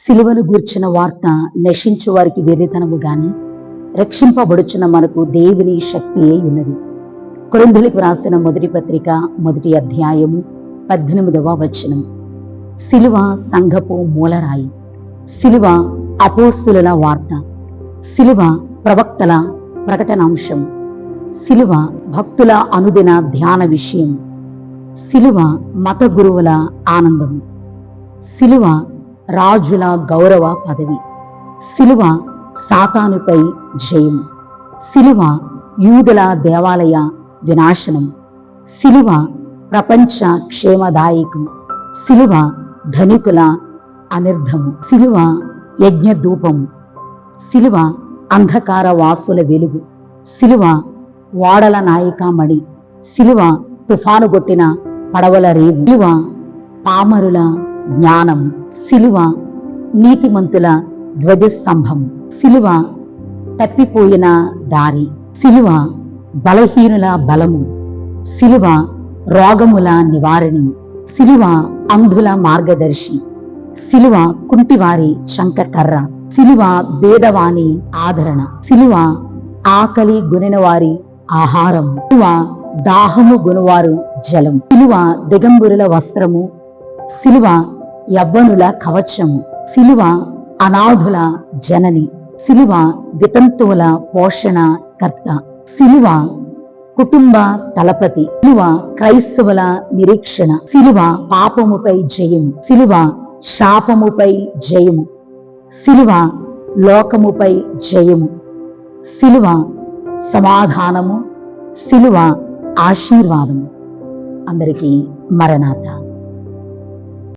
సిలువను గూర్చిన వార్త నశించు వారికి వెర్రితనము గాని రక్షింపబడుచున్న మనకు దేవుని శక్తి అయి ఉన్నది. కొరంధులకు రాసిన మొదటి పత్రిక మొదటి అధ్యాయము పద్దెనిమిదవ వచనం. సిలువ సంఘపు మూలరాయి. సిలువ అపోస్తుల వార్త. సిలువ ప్రవక్తల ప్రకటనాంశం. సిలువ భక్తుల అనుదిన ధ్యాన విషయం. సిలువ మత గురువుల ఆనందం. సిలువ రాజుల గౌరవ పదవి. సిలువ సాతానుపై జయం. సిలువ యూదుల దేవాలయ వినాశనం. సిలువ ప్రపంచ క్షేమదాయకం. సిలువ ధనికుల అనిర్ధము సిలువ యజ్ఞధూపం. సిలువ అంధకార వాసుల వెలుగు. సిలువ వాడల నాయకామణి సిలువ తుఫాను కొట్టిన పడవల రేవు. సిలువ పామరుల జ్ఞానం సిలువ నీతిమంతుల ధ్వజస్తంభం. సిలువ తప్పిపోయిన దారి. సిలువ బలహీనుల బలము. సిలువ రోగముల నివారణి. సిలువ అంధుల మార్గదర్శి. సిలువ కుంటివారి శంకకర్ర సిలువ భేదవాణి ఆదరణ. సిలువ ఆకలి గునినవారి ఆహారం. సిలువ దాహము గునువారు జలం. సిలువ దిగంబురుల వస్త్రము. సిలువ యవ్వనుల కవచము. సిలువ అనాథుల జనని. సిలువ వితంతువుల పోషణ కర్త. సిలువ కుటుంబ తలపతి. సిలువ క్రైస్తవుల నిరీక్షణ. సిలువ పాపముపై జయము. సిలువ శాపముపై జయము. సిలువ లోకముపై జయము. సిలువ సమాధానము. సిలువ ఆశీర్వాదము. అందరికీ మరణాత.